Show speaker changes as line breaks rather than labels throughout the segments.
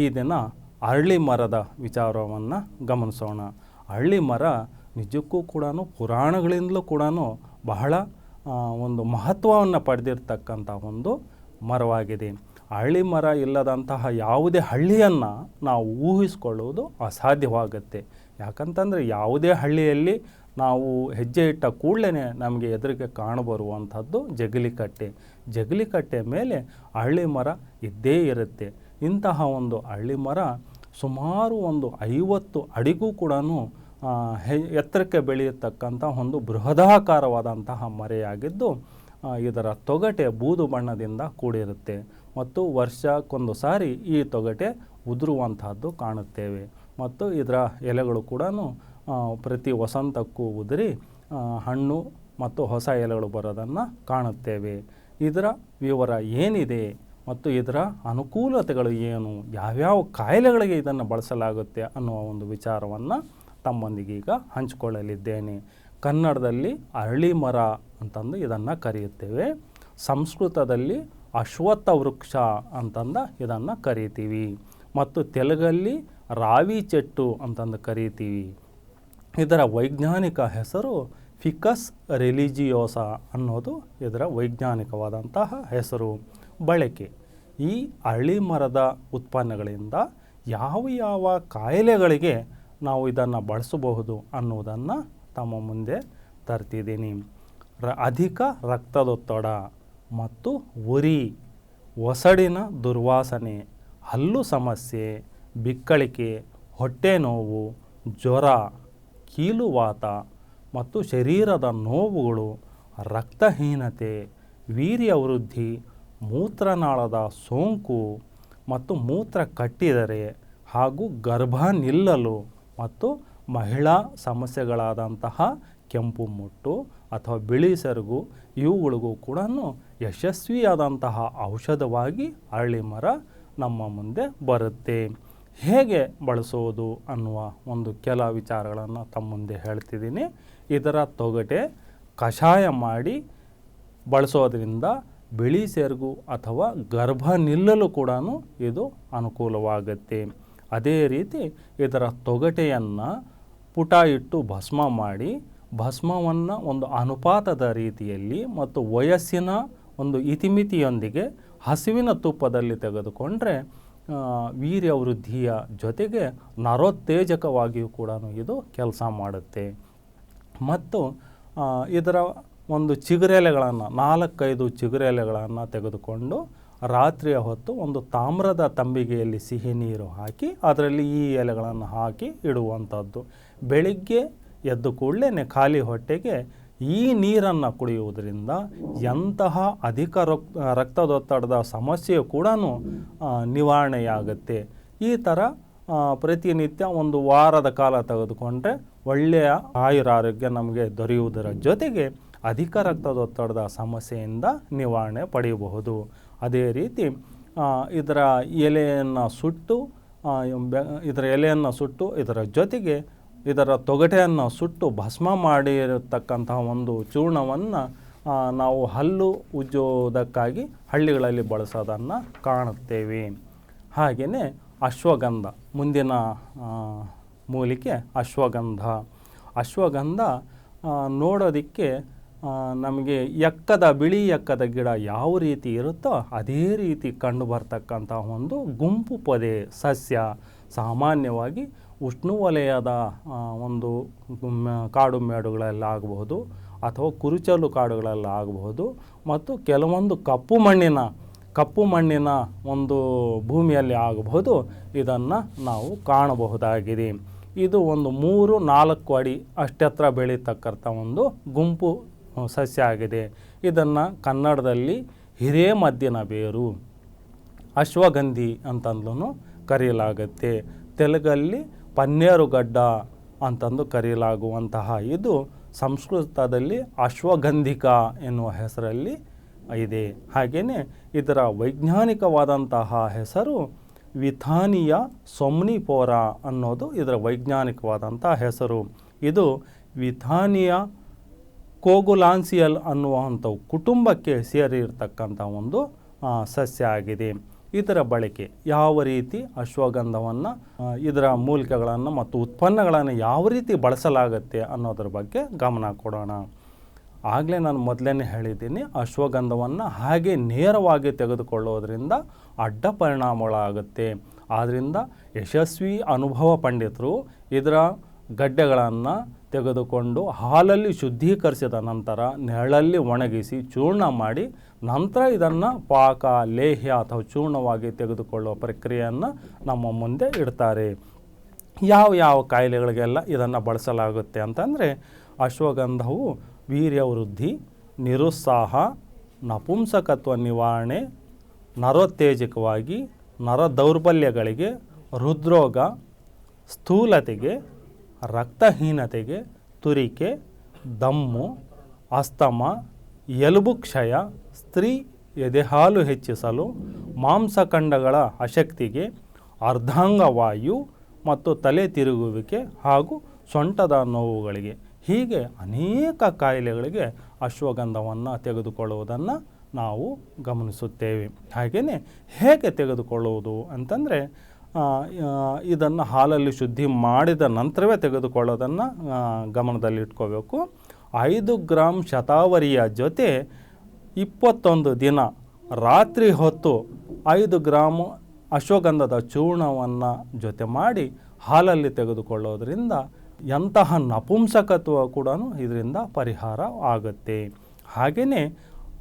ಈ ದಿನ ಅರಳಿ ಮರದ ವಿಚಾರವನ್ನು ಗಮನಿಸೋಣ. ಅರಳಿ ಮರ ನಿಜಕ್ಕೂ ಕೂಡ ಪುರಾಣಗಳಿಂದಲೂ ಕೂಡ ಬಹಳ ಒಂದು ಮಹತ್ವವನ್ನು ಪಡೆದಿರ್ತಕ್ಕಂಥ ಒಂದು ಮರವಾಗಿದೆ. ಹಳ್ಳಿ ಮರ ಇಲ್ಲದಂತಹ ಯಾವುದೇ ಹಳ್ಳಿಯನ್ನು ನಾವು ಊಹಿಸಿಕೊಳ್ಳುವುದು ಅಸಾಧ್ಯವಾಗುತ್ತೆ. ಯಾಕಂತಂದರೆ ಯಾವುದೇ ಹಳ್ಳಿಯಲ್ಲಿ ನಾವು ಹೆಜ್ಜೆ ಇಟ್ಟ ಕೂಡಲೇ ನಮಗೆ ಎದುರಿಗೆ ಕಾಣಬರುವಂಥದ್ದು ಜಗಲಿಕಟ್ಟೆ. ಜಗಲಿಕಟ್ಟೆ ಮೇಲೆ ಹಳ್ಳಿ ಮರ ಇದ್ದೇ ಇರುತ್ತೆ. ಇಂತಹ ಒಂದು ಹಳ್ಳಿ ಮರ ಸುಮಾರು ಒಂದು ಐವತ್ತು ಅಡಿಗೂ ಕೂಡ ಎತ್ತರಕ್ಕೆ ಬೆಳೆಯತಕ್ಕಂಥ ಒಂದು ಬೃಹದಾಕಾರವಾದಂತಹ ಮರೆಯಾಗಿದ್ದು ಇದರ ತೊಗಟೆ ಬೂದು ಬಣ್ಣದಿಂದ ಕೂಡಿರುತ್ತೆ. ಮತ್ತು ವರ್ಷಕ್ಕೊಂದು ಸಾರಿ ಈ ತೊಗಟೆ ಉದುರುವಂತಹದ್ದು ಕಾಣುತ್ತೇವೆ. ಮತ್ತು ಇದರ ಎಲೆಗಳು ಕೂಡ ಪ್ರತಿ ವಸಂತಕ್ಕೂ ಉದುರಿ ಹಣ್ಣು ಮತ್ತು ಹೊಸ ಎಲೆಗಳು ಬರೋದನ್ನು ಕಾಣುತ್ತೇವೆ. ಇದರ ವಿವರ ಏನಿದೆ? ಮತ್ತು ಇದರ ಅನುಕೂಲತೆಗಳು ಏನು? ಯಾವ್ಯಾವ ಕಾಯಿಲೆಗಳಿಗೆ ಇದನ್ನು ಬಳಸಲಾಗುತ್ತೆ ಅನ್ನುವ ಒಂದು ವಿಚಾರವನ್ನು ತಮ್ಮೊಂದಿಗೆ ಈಗ ಹಂಚಿಕೊಳ್ಳಲಿದ್ದೇನೆ. ಕನ್ನಡದಲ್ಲಿ ಅರಳಿ ಮರ ಅಂತಂದು ಇದನ್ನು ಕರೆಯುತ್ತೇವೆ. ಸಂಸ್ಕೃತದಲ್ಲಿ ಅಶ್ವತ್ಥ ವೃಕ್ಷ ಅಂತಂದು ಇದನ್ನು ಕರೀತೀವಿ. ಮತ್ತು ತೆಲುಗಲ್ಲಿ ರಾವಿ ಚೆಟ್ಟು ಅಂತಂದು ಕರೀತೀವಿ. ಇದರ ವೈಜ್ಞಾನಿಕ ಹೆಸರು ಫಿಕಸ್ ರಿಲಿಜಿಯೋಸ ಅನ್ನೋದು ಇದರ ವೈಜ್ಞಾನಿಕವಾದಂತಹ ಹೆಸರು. ಬಳಕೆ. ಈ ಅಳಿ ಮರದ ಉತ್ಪನ್ನಗಳಿಂದ ಯಾವ ಯಾವ ಕಾಯಿಲೆಗಳಿಗೆ ನಾವು ಇದನ್ನು ಬಳಸಬಹುದು ಅನ್ನೋದನ್ನು ತಮ್ಮ ಮುಂದೆ ತರ್ತಿದ್ದೀನಿ. ರ ಅಧಿಕ ರಕ್ತದೊತ್ತಡ ಮತ್ತು ಉರಿ, ಒಸಡಿನ ದುರ್ವಾಸನೆ, ಹಲ್ಲು ಸಮಸ್ಯೆ, ಬಿಕ್ಕಳಿಕೆ, ಹೊಟ್ಟೆ ನೋವು, ಜ್ವರ, ಕೀಲುವಾತ ಮತ್ತು ಶರೀರದ ನೋವುಗಳು, ರಕ್ತಹೀನತೆ, ವೀರ್ಯ ವೃದ್ಧಿ ಮೂತ್ರನಾಳದ ಸೋಂಕು ಮತ್ತು ಮೂತ್ರ ಕಟ್ಟಿದರೆ ಹಾಗೂ ಗರ್ಭ ನಿಲ್ಲಲು ಮತ್ತು ಮಹಿಳಾ ಸಮಸ್ಯೆಗಳಾದಂತಹ ಕೆಂಪು ಮುಟ್ಟು ಅಥವಾ ಬಿಳಿ ಸೆರಗು ಇವುಗಳಿಗೂ ಕೂಡ ಯಶಸ್ವಿಯಾದಂತಹ ಔಷಧವಾಗಿ ಅರಳಿ ಮರ ನಮ್ಮ ಮುಂದೆ ಬರುತ್ತೆ. ಹೇಗೆ ಬಳಸೋದು ಅನ್ನುವ ಒಂದು ಕೆಲ ವಿಚಾರಗಳನ್ನು ತಮ್ಮ ಮುಂದೆ ಹೇಳ್ತಿದ್ದೀನಿ. ಇದರ ತೊಗಟೆ ಕಷಾಯ ಮಾಡಿ ಬಳಸೋದ್ರಿಂದ ಬಿಳಿ ಸೆರಗು ಅಥವಾ ಗರ್ಭ ನಿಲ್ಲಲು ಕೂಡ ಇದು ಅನುಕೂಲವಾಗುತ್ತೆ. ಅದೇ ರೀತಿ ಇದರ ತೊಗಟೆಯನ್ನು ಪುಟ ಇಟ್ಟು ಭಸ್ಮ ಮಾಡಿ, ಭಸ್ಮವನ್ನು ಒಂದು ಅನುಪಾತದ ರೀತಿಯಲ್ಲಿ ಮತ್ತು ವಯಸ್ಸಿನ ಒಂದು ಇತಿಮಿತಿಯೊಂದಿಗೆ ಹಸುವಿನ ತುಪ್ಪದಲ್ಲಿ ತೆಗೆದುಕೊಂಡರೆ ವೀರ್ಯ ವೃದ್ಧಿಯ ಜೊತೆಗೆ ನರೋತ್ತೇಜಕವಾಗಿಯೂ ಕೂಡ ಇದು ಕೆಲಸ ಮಾಡುತ್ತೆ. ಮತ್ತು ಇದರ ಒಂದು ಚಿಗುರೆಲೆಗಳನ್ನು, ನಾಲ್ಕೈದು ಚಿಗುರೆಲೆಗಳನ್ನು ತೆಗೆದುಕೊಂಡು ರಾತ್ರಿಯ ಹೊತ್ತು ಒಂದು ತಾಮ್ರದ ತಂಬಿಗೆಯಲ್ಲಿ ಸಿಹಿ ನೀರು ಹಾಕಿ, ಅದರಲ್ಲಿ ಈ ಎಲೆಗಳನ್ನು ಹಾಕಿ ಇಡುವಂಥದ್ದು. ಬೆಳಿಗ್ಗೆ ಎದ್ದು ಕೂಡಲೇ ಖಾಲಿ ಹೊಟ್ಟೆಗೆ ಈ ನೀರನ್ನು ಕುಡಿಯುವುದರಿಂದ ಎಂತಹ ಅಧಿಕ ರಕ್, ರಕ್ತದೊತ್ತಡದ ಸಮಸ್ಯೆಯು ಕೂಡ ನಿವಾರಣೆಯಾಗುತ್ತೆ. ಈ ಥರ ಪ್ರತಿನಿತ್ಯ ಒಂದು ವಾರದ ಕಾಲ ತೆಗೆದುಕೊಂಡ್ರೆ ಒಳ್ಳೆಯ ಆಯುರ ಆರೋಗ್ಯ ನಮಗೆ ದೊರೆಯುವುದರ ಜೊತೆಗೆ ಅಧಿಕ ರಕ್ತದೊತ್ತಡದ ಸಮಸ್ಯೆಯಿಂದ ನಿವಾರಣೆ ಪಡೆಯಬಹುದು. ಅದೇ ರೀತಿ ಇದರ ಎಲೆಯನ್ನು ಸುಟ್ಟು ಇದರ ಎಲೆಯನ್ನು ಸುಟ್ಟು, ಇದರ ಜೊತೆಗೆ ಇದರ ತೊಗಟೆಯನ್ನು ಸುಟ್ಟು ಭಸ್ಮ ಮಾಡಿರತಕ್ಕಂತಹ ಒಂದು ಚೂರ್ಣವನ್ನು ನಾವು ಹಲ್ಲು ಉಜ್ಜುವುದಕ್ಕಾಗಿ ಹಳ್ಳಿಗಳಲ್ಲಿ ಬಳಸೋದನ್ನು ಕಾಣುತ್ತೇವೆ. ಹಾಗೆಯೇ ಅಶ್ವಗಂಧ ಮುಂದಿನ ಮೂಲಿಕೆ ಅಶ್ವಗಂಧ. ಅಶ್ವಗಂಧ ನೋಡೋದಕ್ಕೆ ನಮಗೆ ಎಕ್ಕದ ಬಿಳಿ ಎಕ್ಕದ ಗಿಡ ಯಾವ ರೀತಿ ಇರುತ್ತೋ ಅದೇ ರೀತಿ ಕಂಡು ಬರ್ತಕ್ಕಂಥ ಒಂದು ಗುಂಪು ಪೊದೆ ಸಸ್ಯ. ಸಾಮಾನ್ಯವಾಗಿ ಉಷ್ಣವಲಯದ ಒಂದು ಕಾಡು ಮೇಡುಗಳಲ್ಲಾಗಬಹುದು ಅಥವಾ ಕುರುಚಲು ಕಾಡುಗಳಲ್ಲಾಗಬಹುದು ಮತ್ತು ಕೆಲವೊಂದು ಕಪ್ಪು ಮಣ್ಣಿನ ಕಪ್ಪು ಮಣ್ಣಿನ ಒಂದು ಭೂಮಿಯಲ್ಲಿ ಆಗಬಹುದು. ಇದನ್ನು ನಾವು ಕಾಣಬಹುದಾಗಿದೆ. ಇದು ಒಂದು ಮೂರು ನಾಲ್ಕು ಅಡಿ ಅಷ್ಟೆತ್ರ ಬೆಳೀತಕ್ಕಂಥ ಒಂದು ಗುಂಪು ಸಸ್ಯ ಆಗಿದೆ. ಇದನ್ನು ಕನ್ನಡದಲ್ಲಿ ಹಿರೇಮದ್ದಿನ ಬೇರು, ಅಶ್ವಗಂಧಿ ಅಂತಂದ್ಲೂ ಕರೆಯಲಾಗುತ್ತೆ ತೆಲುಗಲ್ಲಿ ಪನ್ನೇರುಗಡ್ಡ ಅಂತಂದು ಕರೆಯಲಾಗುವಂತಹ ಇದು ಸಂಸ್ಕೃತದಲ್ಲಿ ಅಶ್ವಗಂಧಿಕ ಎನ್ನುವ ಹೆಸರಲ್ಲಿ ಇದೆ. ಹಾಗೆಯೇ ಇದರ ವೈಜ್ಞಾನಿಕವಾದಂತಹ ಹೆಸರು ವಿಥಾನಿಯ ಸೊಮ್ನಿಪೋರ ಅನ್ನೋದು ಇದರ ವೈಜ್ಞಾನಿಕವಾದಂಥ ಹೆಸರು. ಇದು ವಿಥಾನಿಯ ಕೋಗುಲಾನ್ಸಿಯಲ್ ಅನ್ನುವಂಥವು ಕುಟುಂಬಕ್ಕೆ ಸೇರಿರ್ತಕ್ಕಂಥ ಒಂದು ಸಸ್ಯ ಆಗಿದೆ. ಇದರ ಬಳಕೆ ಯಾವ ರೀತಿ ಅಶ್ವಗಂಧವನ್ನು ಇದರ ಮೂಲಿಕೆಗಳನ್ನು ಮತ್ತು ಉತ್ಪನ್ನಗಳನ್ನು ಯಾವ ರೀತಿ ಬಳಸಲಾಗುತ್ತೆ ಅನ್ನೋದ್ರ ಬಗ್ಗೆ ಗಮನ ಕೊಡೋಣ. ಆಗಲೇ ನಾನು ಮೊದಲೇ ಹೇಳಿದ್ದೀನಿ, ಅಶ್ವಗಂಧವನ್ನು ಹಾಗೆ ನೇರವಾಗಿ ತೆಗೆದುಕೊಳ್ಳೋದ್ರಿಂದ ಅಡ್ಡ ಪರಿಣಾಮಗಳಾಗುತ್ತೆ. ಆದ್ದರಿಂದ ಯಶಸ್ವಿ ಅನುಭವ ಪಂಡಿತರು ಇದರ ಗಡ್ಡೆಗಳನ್ನು ತೆಗೆದುಕೊಂಡು ಹಾಲಲ್ಲಿ ಶುದ್ಧೀಕರಿಸಿದ ನಂತರ ನೆರಳಲ್ಲಿ ಒಣಗಿಸಿ ಚೂರ್ಣ ಮಾಡಿ ನಂತರ ಇದನ್ನು ಪಾಕ, ಲೇಹ್ಯ ಅಥವಾ ಚೂರ್ಣವಾಗಿ ತೆಗೆದುಕೊಳ್ಳುವ ಪ್ರಕ್ರಿಯೆಯನ್ನು ನಮ್ಮ ಮುಂದೆ ಇಡ್ತಾರೆ. ಯಾವ ಯಾವ ಕಾಯಿಲೆಗಳಿಗೆಲ್ಲ ಇದನ್ನು ಬಳಸಲಾಗುತ್ತೆ ಅಂತಂದರೆ ಅಶ್ವಗಂಧವು ವೀರ್ಯವೃದ್ಧಿ, ನಿರುತ್ಸಾಹ, ನಪುಂಸಕತ್ವ ನಿವಾರಣೆ, ನರೋತ್ತೇಜಕವಾಗಿ ನರ ದೌರ್ಬಲ್ಯಗಳಿಗೆ ಹೃದ್ರೋಗ, ಸ್ಥೂಲತೆಗೆ, ರಕ್ತಹೀನತೆಗೆ, ತುರಿಕೆ, ದಮ್ಮು, ಅಸ್ತಮ, ಎಲುಬು ಕ್ಷಯ, ಸ್ತ್ರೀ ಎದೆಹಾಲು ಹೆಚ್ಚಿಸಲು, ಮಾಂಸಖಂಡಗಳ ಅಶಕ್ತಿಗೆ, ಅರ್ಧಾಂಗವಾಯು ಮತ್ತು ತಲೆ ತಿರುಗುವಿಕೆ ಹಾಗೂ ಸೊಂಟದ ನೋವುಗಳಿಗೆ. ಹೀಗೆ ಅನೇಕ ಕಾಯಿಲೆಗಳಿಗೆ ಅಶ್ವಗಂಧವನ್ನು ತೆಗೆದುಕೊಳ್ಳುವುದನ್ನು ನಾವು ಗಮನಿಸುತ್ತೇವೆ. ಹಾಗೆಯೇ ಹೇಗೆ ತೆಗೆದುಕೊಳ್ಳುವುದು ಅಂತಂದರೆ ಇದನ್ನು ಹಾಲಲ್ಲಿ ಶುದ್ಧಿ ಮಾಡಿದ ನಂತರವೇ ತೆಗೆದುಕೊಳ್ಳೋದನ್ನು ಗಮನದಲ್ಲಿಟ್ಕೋಬೇಕು. ಐದು ಗ್ರಾಮ್ ಶತಾವರಿಯ ಜೊತೆ ಇಪ್ಪತ್ತೊಂದು ದಿನ ರಾತ್ರಿ ಹೊತ್ತು ಐದು ಗ್ರಾಮು ಅಶ್ವಗಂಧದ ಚೂರ್ಣವನ್ನು ಜೊತೆ ಮಾಡಿ ಹಾಲಲ್ಲಿ ತೆಗೆದುಕೊಳ್ಳೋದ್ರಿಂದ ಎಂತಹ ನಪುಂಸಕತ್ವ ಕೂಡ ಇದರಿಂದ ಪರಿಹಾರ ಆಗುತ್ತೆ. ಹಾಗೆಯೇ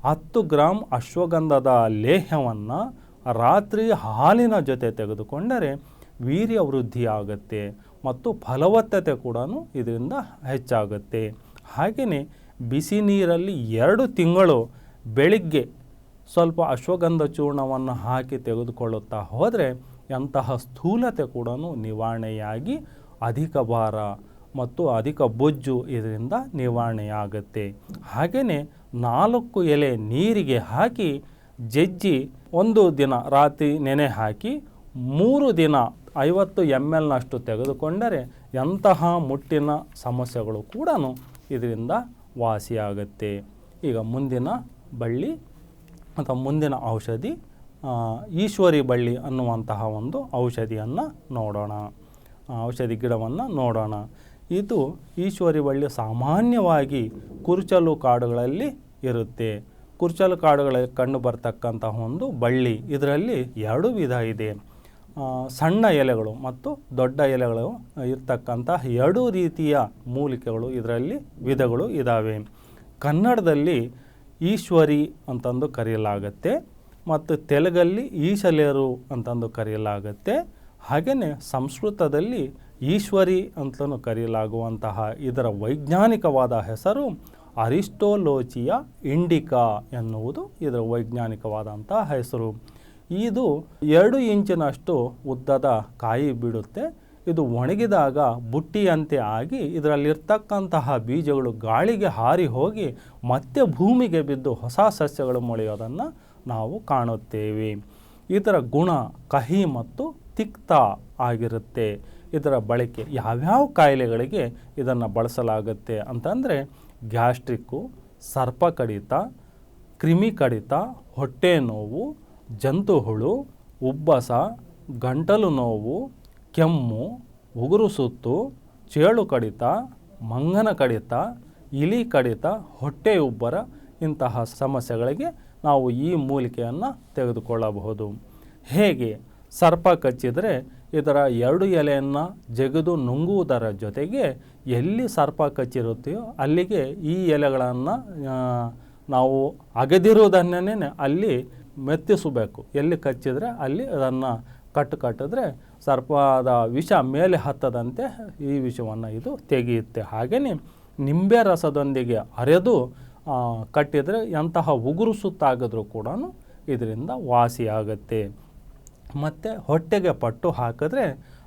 ಹತ್ತು ಗ್ರಾಮ್ ಅಶ್ವಗಂಧದ ಲೇಹ್ಯವನ್ನು ರಾತ್ರಿ ಹಾಲಿನ ಜೊತೆ ತೆಗೆದುಕೊಂಡರೆ ವೀರ್ಯ ವೃದ್ಧಿ ಆಗುತ್ತೆ ಮತ್ತು ಫಲವತ್ತತೆ ಕೂಡ ಇದರಿಂದ ಹೆಚ್ಚಾಗುತ್ತೆ. ಹಾಗೆಯೇ ಬಿಸಿ ನೀರಲ್ಲಿ ಎರಡು ತಿಂಗಳು ಬೆಳಿಗ್ಗೆ ಸ್ವಲ್ಪ ಅಶ್ವಗಂಧ ಚೂರ್ಣವನ್ನು ಹಾಕಿ ತೆಗೆದುಕೊಳ್ಳುತ್ತಾ ಹೋದರೆ ಎಂತಹ ಸ್ಥೂಲತೆ ಕೂಡ ನಿವಾರಣೆಯಾಗಿ ಅಧಿಕ ಭಾರ ಮತ್ತು ಅಧಿಕ ಬೊಜ್ಜು ಇದರಿಂದ ನಿವಾರಣೆಯಾಗುತ್ತೆ. ಹಾಗೆಯೇ ನಾಲ್ಕು ಎಲೆ ನೀರಿಗೆ ಹಾಕಿ ಜಜ್ಜಿ ಒಂದು ದಿನ ರಾತ್ರಿ ನೆನೆ ಹಾಕಿ ಮೂರು ದಿನ ಐವತ್ತು ಎಂ ಎಲ್ನಷ್ಟು ತೆಗೆದುಕೊಂಡರೆ ಎಂತಹ ಮುಟ್ಟಿನ ಸಮಸ್ಯೆಗಳು ಕೂಡ ಇದರಿಂದ ವಾಸಿಯಾಗುತ್ತೆ. ಈಗ ಮುಂದಿನ ಬಳ್ಳಿ ಅಥವಾ ಮುಂದಿನ ಔಷಧಿ ಈಶ್ವರಿ ಬಳ್ಳಿ ಅನ್ನುವಂತಹ ಒಂದು ಔಷಧಿಯನ್ನು ನೋಡೋಣ. ಔಷಧಿ ಗಿಡವನ್ನು ನೋಡೋಣ. ಇದು ಈಶ್ವರಿ ಬಳ್ಳಿ ಸಾಮಾನ್ಯವಾಗಿ ಕುರುಚಲು ಕಾಡುಗಳಲ್ಲಿ ಇರುತ್ತೆ. ಕುರುಚಲು ಕಾಡುಗಳಲ್ಲಿ ಕಂಡು ಬರ್ತಕ್ಕಂತಹ ಒಂದು ಬಳ್ಳಿ. ಇದರಲ್ಲಿ ಎರಡು ವಿಧ ಇದೆ. ಸಣ್ಣ ಎಲೆಗಳು ಮತ್ತು ದೊಡ್ಡ ಎಲೆಗಳು ಇರ್ತಕ್ಕಂತಹ ಎರಡು ರೀತಿಯ ಮೂಲಿಕೆಗಳು ಇದರಲ್ಲಿ ವಿಧಗಳು ಇದ್ದಾವೆ ಕನ್ನಡದಲ್ಲಿ ಈಶ್ವರಿ ಅಂತಂದು ಕರೆಯಲಾಗತ್ತೆ ಮತ್ತು ತೆಲುಗಲ್ಲಿ ಈಶಲೇರು ಅಂತಂದು ಕರೆಯಲಾಗತ್ತೆ. ಹಾಗೆಯೇ ಸಂಸ್ಕೃತದಲ್ಲಿ ಈಶ್ವರಿ ಅಂತಲೂ ಕರೆಯಲಾಗುವಂತಹ ಇದರ ವೈಜ್ಞಾನಿಕವಾದ ಹೆಸರು ಅರಿಸ್ಟೋಲೋಚಿಯ ಇಂಡಿಕಾ ಎನ್ನುವುದು ಇದರ ವೈಜ್ಞಾನಿಕವಾದಂಥ ಹೆಸರು. ಇದು ಎರಡು ಇಂಚಿನಷ್ಟು ಉದ್ದದ ಕಾಯಿ ಬಿಡುತ್ತೆ. ಇದು ಒಣಗಿದಾಗ ಬುಟ್ಟಿಯಂತೆ ಆಗಿ ಇದರಲ್ಲಿರ್ತಕ್ಕಂತಹ ಬೀಜಗಳು ಗಾಳಿಗೆ ಹಾರಿ ಹೋಗಿ ಮತ್ತೆ ಭೂಮಿಗೆ ಬಿದ್ದು ಹೊಸ ಸಸ್ಯಗಳು ಮೊಳೆಯೋದನ್ನು ನಾವು ಕಾಣುತ್ತೇವೆ. ಇದರ ಗುಣ ಕಹಿ ಮತ್ತು ತಿಕ್ತ ಆಗಿರುತ್ತೆ. ಇದರ ಬಳಕೆ ಯಾವ್ಯಾವ ಕಾಯಿಲೆಗಳಿಗೆ ಇದನ್ನು ಬಳಸಲಾಗುತ್ತೆ ಅಂತಂದರೆ ಗ್ಯಾಸ್ಟ್ರಿಕ್ಕು ಸರ್ಪ ಕಡಿತ ಕ್ರಿಮಿ ಕಡಿತ ಹೊಟ್ಟೆ ನೋವು ಜಂತು ಹುಳು ಉಬ್ಬಸ, ಗಂಟಲು ನೋವು, ಕೆಮ್ಮು, ಉಗುರು ಸುತ್ತು, ಚೇಳು ಕಡಿತ, ಮಂಗನ ಕಡಿತ, ಇಲಿ ಕಡಿತ, ಹೊಟ್ಟೆ ಉಬ್ಬರ ಇಂತಹ ಸಮಸ್ಯೆಗಳಿಗೆ ನಾವು ಈ ಮೂಲಿಕೆಯನ್ನು ತೆಗೆದುಕೊಳ್ಳಬಹುದು. ಹೇಗೆ? ಸರ್ಪ ಕಚ್ಚಿದರೆ ಇದರ ಎರಡು ಎಲೆಯನ್ನು ಜಗಿದು ನುಂಗುವುದರ ಜೊತೆಗೆ ಎಲ್ಲಿ ಸರ್ಪ ಕಚ್ಚಿರುತ್ತೆಯೋ ಅಲ್ಲಿಗೆ ಈ ಎಲೆಗಳನ್ನು ನಾವು ಅಗದಿರುವುದನ್ನೇ ಅಲ್ಲಿ ಮೆತ್ತಿಸಬೇಕು. ಎಲ್ಲಿ ಕಚ್ಚಿದರೆ ಅಲ್ಲಿ ಅದನ್ನು ಕಟ್ಟು ಕಟ್ಟಿದ್ರೆ ಸರ್ಪದ ವಿಷ ಮೇಲೆ ಹತ್ತದಂತೆ ಈ ವಿಷವನ್ನು ಇದು ತೆಗೆಯುತ್ತೆ. ಹಾಗೆಯೇ ನಿಂಬೆ ರಸದೊಂದಿಗೆ ಅರೆದು ಕಟ್ಟಿದರೆ ಎಂತಹ ಉಗುರು ಸುತ್ತಾಗಿದ್ರೂ ಕೂಡ ಇದರಿಂದ ವಾಸಿಯಾಗುತ್ತೆ. ಮತ್ತು ಹೊಟ್ಟೆಗೆ ಪಟ್ಟು ಹಾಕಿದ್ರೆ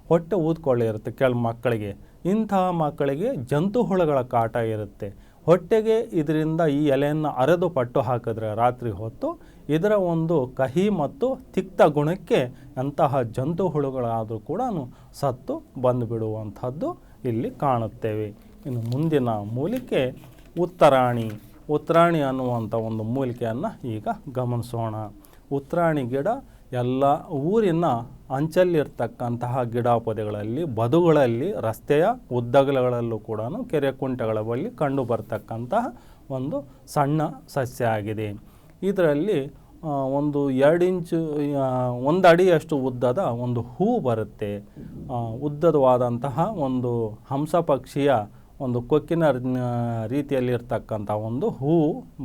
ಹೊಟ್ಟೆ ಊದ್ಕೊಳ್ಳಿರುತ್ತೆ ಕೆಲ ಮಕ್ಕಳಿಗೆ. ಇಂತಹ ಮಕ್ಕಳಿಗೆ ಜಂತು ಹುಳುಗಳ ಕಾಟ ಇರುತ್ತೆ. ಹೊಟ್ಟೆಗೆ ಇದರಿಂದ ಈ ಎಲೆಯನ್ನು ಅರೆದು ಪಟ್ಟು ಹಾಕಿದ್ರೆ ರಾತ್ರಿ ಹೊತ್ತು ಇದರ ಒಂದು ಕಹಿ ಮತ್ತು ತಿಕ್ತ ಗುಣಕ್ಕೆ ಅಂತಹ ಜಂತು ಹುಳುಗಳಾದರೂ ಕೂಡ ಸತ್ತು ಬಂದುಬಿಡುವಂಥದ್ದು ಇಲ್ಲಿ ಕಾಣುತ್ತೇವೆ. ಇನ್ನು ಮುಂದಿನ ಮೂಲಿಕೆ ಉತ್ತರಾಣಿ. ಉತ್ತರಾಣಿ ಅನ್ನುವಂಥ ಒಂದು ಮೂಲಿಕೆಯನ್ನು ಈಗ ಗಮನಿಸೋಣ. ಉತ್ತರಾಣಿ ಗಿಡ ಎಲ್ಲ ಊರಿನ ಅಂಚಲ್ಲಿರ್ತಕ್ಕಂತಹ ಗಿಡ ಪೊದೆಗಳಲ್ಲಿ, ಬದುಗಳಲ್ಲಿ, ರಸ್ತೆಯ ಉದ್ದಗಲಗಳಲ್ಲೂ ಕೂಡ ಕೆರೆ ಕುಂಟೆಗಳ ಬಳಿ ಕಂಡು ಬರ್ತಕ್ಕಂತಹ ಒಂದು ಸಣ್ಣ ಸಸ್ಯ ಆಗಿದೆ. ಇದರಲ್ಲಿ ಒಂದು ಎರಡು ಇಂಚು ಒಂದು ಅಡಿಯಷ್ಟು ಉದ್ದದ ಒಂದು ಹೂ ಬರುತ್ತೆ. ಉದ್ದದವಾದಂತಹ ಒಂದು ಹಂಸ ಪಕ್ಷಿಯ ಒಂದು ಕೊಕ್ಕಿನ ರೀತಿಯಲ್ಲಿರ್ತಕ್ಕಂಥ ಒಂದು ಹೂ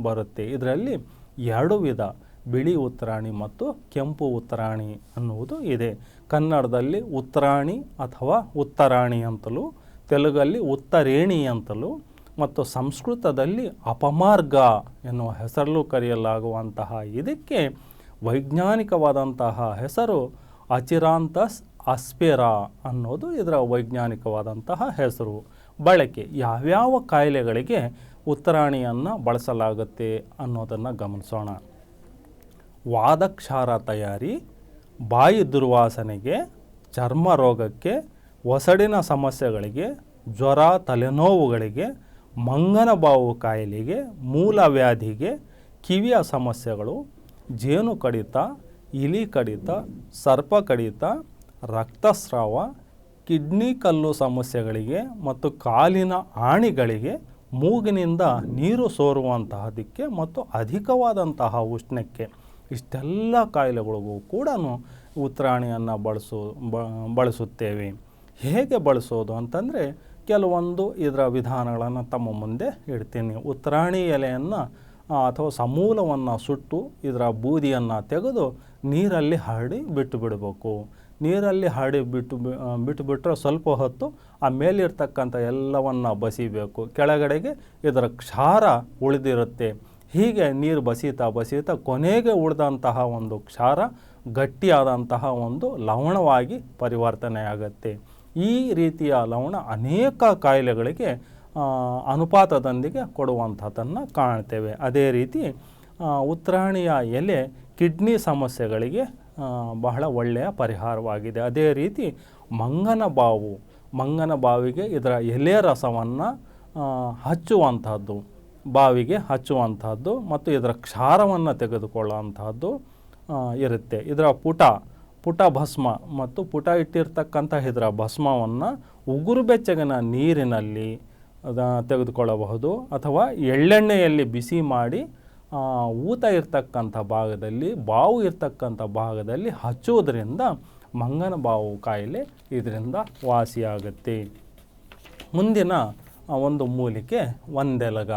ಬರುತ್ತೆ. ಇದರಲ್ಲಿ ಎರಡು ವಿಧ ಬಿಳಿ ಉತ್ತರಾಣಿ ಮತ್ತು ಕೆಂಪು ಉತ್ತರಾಣಿ ಅನ್ನುವುದು ಇದೆ. ಕನ್ನಡದಲ್ಲಿ ಉತ್ತರಾಣಿ ಅಥವಾ ಉತ್ತರಾಣಿ ಅಂತಲೂ, ತೆಲುಗಲ್ಲಿ ಉತ್ತರೇಣಿ ಅಂತಲೂ, ಮತ್ತು ಸಂಸ್ಕೃತದಲ್ಲಿ ಅಪಮಾರ್ಗ ಎನ್ನುವ ಹೆಸರಲ್ಲೂ ಕರೆಯಲಾಗುವಂತಹ ಇದಕ್ಕೆ ವೈಜ್ಞಾನಿಕವಾದಂತಹ ಹೆಸರು ಅಚಿರಾಂತಸ್ ಅಸ್ಪೆರಾ ಅನ್ನೋದು ಇದರ ವೈಜ್ಞಾನಿಕವಾದಂತಹ ಹೆಸರು. ಬಳಕೆ, ಯಾವ್ಯಾವ ಕಾಯಿಲೆಗಳಿಗೆ ಉತ್ತರಾಣಿಯನ್ನು ಬಳಸಲಾಗುತ್ತೆ ಅನ್ನೋದನ್ನು ಗಮನಿಸೋಣ. ವಾದಕ್ಷಾರ ತಯಾರಿ, ಬಾಯಿ ದುರ್ವಾಸನೆಗೆ, ಚರ್ಮ ರೋಗಕ್ಕೆ, ಒಸಡಿನ ಸಮಸ್ಯೆಗಳಿಗೆ, ಜ್ವರ, ತಲೆನೋವುಗಳಿಗೆ, ಮಂಗನ ಬಾವು ಕಾಯಿಲೆಗೆ ಮೂಲವ್ಯಾಧಿಗೆ ಕಿವಿಯ ಸಮಸ್ಯೆಗಳು, ಜೇನು ಕಡಿತ, ಇಲಿ ಕಡಿತ, ಸರ್ಪ ಕಡಿತ, ರಕ್ತಸ್ರಾವ, ಕಿಡ್ನಿ ಕಲ್ಲು ಸಮಸ್ಯೆಗಳಿಗೆ ಮತ್ತು ಕಾಲಿನ ಆಣಿಗಳಿಗೆ, ಮೂಗಿನಿಂದ ನೀರು ಸೋರುವಂತಹದಕ್ಕೆ ಮತ್ತು ಅಧಿಕವಾದಂತಹ ಉಷ್ಣಕ್ಕೆ. ಇಷ್ಟೆಲ್ಲ ಕಾಯಿಲೆಗಳಿಗೂ ಕೂಡ ಉತ್ತರಾಣಿಯನ್ನು ಬಳಸೋ ಬಳಸುತ್ತೇವೆ. ಹೇಗೆ ಬಳಸೋದು ಅಂತಂದರೆ ಕೆಲವೊಂದು ಇದರ ವಿಧಾನಗಳನ್ನು ತಮ್ಮ ಮುಂದೆ ಇಡ್ತೀನಿ. ಉತ್ತರಾಣಿ ಎಲೆಯನ್ನು ಅಥವಾ ಸಮೂಲವನ್ನು ಸುಟ್ಟು ಇದರ ಬೂದಿಯನ್ನು ತೆಗೆದು ನೀರಲ್ಲಿ ಹರಡಿ ಬಿಟ್ಟು ಬಿಡಬೇಕು. ನೀರಲ್ಲಿ ಹರಡಿ ಬಿಟ್ಟು ಬಿಟ್ಟು ಬಿಟ್ಟರೆ ಸ್ವಲ್ಪ ಹೊತ್ತು ಆ ಮೇಲಿರ್ತಕ್ಕಂಥ ಎಲ್ಲವನ್ನು ಬಸಿಬೇಕು. ಕೆಳಗಡೆಗೆ ಇದರ ಕ್ಷಾರ ಉಳಿದಿರುತ್ತೆ. ಹೀಗೆ ನೀರು ಬಸೀತಾ ಬಸೀತಾ ಕೊನೆಗೆ ಉಳಿದಂತಹ ಒಂದು ಕ್ಷಾರ ಗಟ್ಟಿಯಾದಂತಹ ಒಂದು ಲವಣವಾಗಿ ಪರಿವರ್ತನೆಯಾಗತ್ತೆ. ಈ ರೀತಿಯ ಲವಣ ಅನೇಕ ಕಾಯಿಲೆಗಳಿಗೆ ಅನುಪಾತದೊಂದಿಗೆ ಕೊಡುವಂಥದ್ದನ್ನು ಕಾಣ್ತೇವೆ. ಅದೇ ರೀತಿ ಉತ್ತರಾಣಿಯ ಎಲೆ ಕಿಡ್ನಿ ಸಮಸ್ಯೆಗಳಿಗೆ ಬಹಳ ಒಳ್ಳೆಯ ಪರಿಹಾರವಾಗಿದೆ. ಅದೇ ರೀತಿ ಮಂಗನ ಬಾವು, ಮಂಗನ ಬಾವಿಗೆ ಇದರ ಎಲೆ ರಸವನ್ನು ಹಚ್ಚುವಂಥದ್ದು. ಬಾವಿಗೆ ಹಚ್ಚುವಂಥದ್ದು ಮತ್ತು ಇದರ ಕ್ಷಾರವನ್ನು ತೆಗೆದುಕೊಳ್ಳುವಂಥದ್ದು ಇರುತ್ತೆ. ಇದರ ಪುಟ ಪುಟ ಭಸ್ಮ ಮತ್ತು ಪುಟ ಇಟ್ಟಿರ್ತಕ್ಕಂಥ ಇದರ ಭಸ್ಮವನ್ನು ಉಗುರು ಬೆಚ್ಚಗಿನ ನೀರಿನಲ್ಲಿ ತೆಗೆದುಕೊಳ್ಳಬಹುದು. ಅಥವಾ ಎಳ್ಳೆಣ್ಣೆಯಲ್ಲಿ ಬಿಸಿ ಮಾಡಿ ಊತ ಇರ್ತಕ್ಕಂಥ ಭಾಗದಲ್ಲಿ, ಬಾವು ಇರ್ತಕ್ಕಂಥ ಭಾಗದಲ್ಲಿ ಹಚ್ಚುವುದರಿಂದ ಮಂಗನ ಬಾವು ಕಾಯಿಲೆ ಇದರಿಂದ ವಾಸಿಯಾಗುತ್ತೆ. ಮುಂದಿನ ಒಂದು ಮೂಲಿಕೆ ಒಂದೆಲಗ.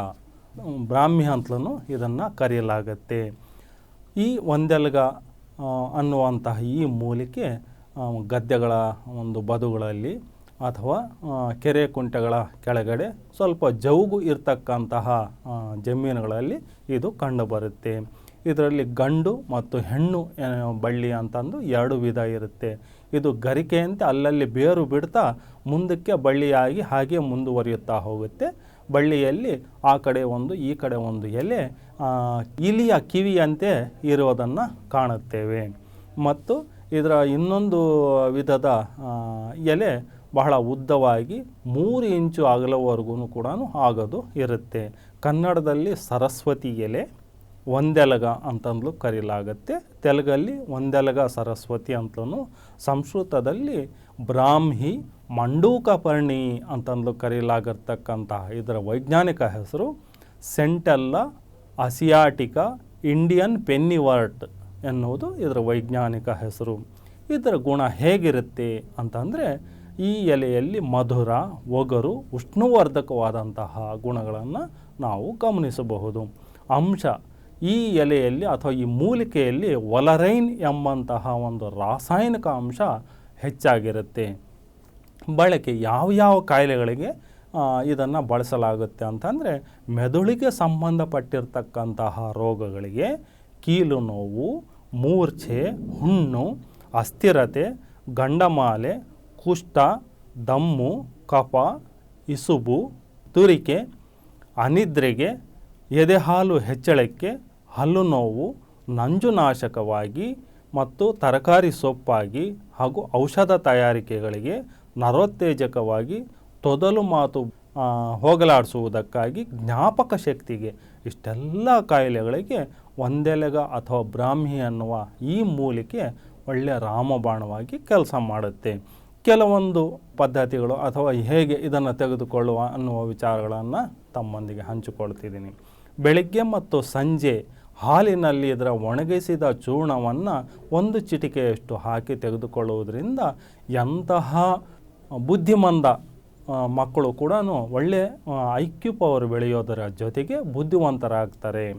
ಬ್ರಾಹ್ಮಿ ಅಂತಲೂ ಇದನ್ನು ಕರೆಯಲಾಗತ್ತೆ. ಈ ಒಂದೆಲ್ಗ ಅನ್ನುವಂತಹ ಈ ಮೂಲಿಕೆ ಗದ್ದೆಗಳ ಒಂದು ಬದುಗಳಲ್ಲಿ ಅಥವಾ ಕೆರೆ ಕುಂಟೆಗಳ ಕೆಳಗಡೆ ಸ್ವಲ್ಪ ಜೌಗು ಇರ್ತಕ್ಕಂತಹ ಜಮೀನುಗಳಲ್ಲಿ ಇದು ಕಂಡುಬರುತ್ತೆ. ಇದರಲ್ಲಿ ಗಂಡು ಮತ್ತು ಹೆಣ್ಣು ಬಳ್ಳಿ ಅಂತಂದು ಎರಡು ವಿಧ ಇರುತ್ತೆ. ಇದು ಗರಿಕೆಯಂತೆ ಅಲ್ಲಲ್ಲಿ ಬೇರು ಬಿಡ್ತಾ ಮುಂದಕ್ಕೆ ಬಳ್ಳಿಯಾಗಿ ಹಾಗೆ ಮುಂದುವರಿಯುತ್ತಾ ಹೋಗುತ್ತೆ. ಬಳ್ಳಿಯಲ್ಲಿ ಆ ಕಡೆ ಒಂದು, ಈ ಕಡೆ ಒಂದು ಎಲೆ ಇಲಿಯ ಕಿವಿಯಂತೆ ಇರುವುದನ್ನು ಕಾಣುತ್ತೇವೆ. ಮತ್ತು ಇದರ ಇನ್ನೊಂದು ವಿಧದ ಎಲೆ ಬಹಳ ಉದ್ದವಾಗಿ ಮೂರು ಇಂಚು ಅಗಲವರೆಗೂ ಕೂಡ ಆಗೋದು ಇರುತ್ತೆ. ಕನ್ನಡದಲ್ಲಿ ಸರಸ್ವತಿ ಎಲೆ, ಒಂದೆಲಗ ಅಂತಂದ್ಲು ಕರೀಲಾಗತ್ತೆ. ತೆಲುಗಲ್ಲಿ ಒಂದೆಲಗ ಸರಸ್ವತಿ ಅಂತಲೂ, ಸಂಸ್ಕೃತದಲ್ಲಿ ಬ್ರಾಹ್ಮಿ ಮಂಡೂಕಪರ್ಣಿ ಅಂತಂದು ಕರೆಯಲಾಗಿರ್ತಕ್ಕಂತಹ ಇದರ ವೈಜ್ಞಾನಿಕ ಹೆಸರು ಸೆಂಟೆಲ್ಲ ಅಸಿಯಾಟಿಕ ಇಂಡಿಯನ್ ಪೆನ್ನಿವರ್ಟ್ ಎನ್ನುವುದು ಇದರ ವೈಜ್ಞಾನಿಕ ಹೆಸರು. ಇದರ ಗುಣ ಹೇಗಿರುತ್ತೆ ಅಂತಂದರೆ ಈ ಎಲೆಯಲ್ಲಿ ಮಧುರ, ಒಗರು, ಉಷ್ಣುವರ್ಧಕವಾದಂತಹ ಗುಣಗಳನ್ನು ನಾವು ಗಮನಿಸಬಹುದು. ಅಂಶ, ಈ ಎಲೆಯಲ್ಲಿ ಅಥವಾ ಈ ಮೂಲಿಕೆಯಲ್ಲಿ ಒಲರೈನ್ ಎಂಬಂತಹ ಒಂದು ರಾಸಾಯನಿಕ ಅಂಶ ಹೆಚ್ಚಾಗಿರುತ್ತೆ. ಬಳಕೆ ಯಾವ ಯಾವ ಕಾಯಿಲೆಗಳಿಗೆ ಇದನ್ನು ಬಳಸಲಾಗುತ್ತೆ ಅಂತಂದರೆ ಮೆದುಳಿಗೆ ಸಂಬಂಧಪಟ್ಟಿರ್ತಕ್ಕಂತಹ ರೋಗಗಳಿಗೆ ಕೀಲು ನೋವು, ಮೂರ್ಛೆ, ಹುಣ್ಣು, ಅಸ್ಥಿರತೆ, ಗಂಡಮಾಲೆ, ಕುಷ್ಠ, ದಮ್ಮು, ಕಫ, ಇಸುಬು, ತುರಿಕೆ, ಅನಿದ್ರೆಗೆ, ಎದೆಹಾಲು ಹೆಚ್ಚಳಕ್ಕೆ, ಹಲ್ಲು ನೋವು, ನಂಜುನಾಶಕವಾಗಿ ಮತ್ತು ತರಕಾರಿ ಸೊಪ್ಪಾಗಿ ಹಾಗೂ ಔಷಧ ತಯಾರಿಕೆಗಳಿಗೆ ನರೋತ್ತೇಜಕವಾಗಿ ತೊದಲು ಮಾತು ಹೋಗಲಾಡಿಸುವುದಕ್ಕಾಗಿ ಜ್ಞಾಪಕ ಶಕ್ತಿಗೆ ಇಷ್ಟೆಲ್ಲ ಕಾಯಿಲೆಗಳಿಗೆ ಒಂದೆಲೆಗ ಅಥವಾ ಬ್ರಾಹ್ಮಿ ಅನ್ನುವ ಈ ಮೂಲಿಕೆ ಒಳ್ಳೆಯ ರಾಮಬಾಣವಾಗಿ ಕೆಲಸ ಮಾಡುತ್ತೆ. ಕೆಲವೊಂದು ಪದ್ಧತಿಗಳು ಅಥವಾ ಹೇಗೆ ಇದನ್ನು ತೆಗೆದುಕೊಳ್ಳುವ ಅನ್ನುವ ವಿಚಾರಗಳನ್ನು ತಮ್ಮೊಂದಿಗೆ ಹಂಚಿಕೊಳ್ತಿದ್ದೀನಿ. ಬೆಳಗ್ಗೆ ಮತ್ತು ಸಂಜೆ ಹಾಲಿನಲ್ಲಿ ಇದರ ಒಣಗಿಸಿದ ಚೂರ್ಣವನ್ನು ಒಂದು ಚಿಟಿಕೆಯಷ್ಟು ಹಾಕಿ ತೆಗೆದುಕೊಳ್ಳುವುದರಿಂದ ಎಂತಹ ಬುದ್ಧಿಮಂದ ಮಕ್ಕಳು ಕೂಡ ಒಳ್ಳೆ ಐ ಕ್ಯೂ ಪವರ್ ಬೆಳೆಯೋದರ ಜೊತೆಗೆ ಬುದ್ಧಿವಂತರಾಗ್ತಾರೆ.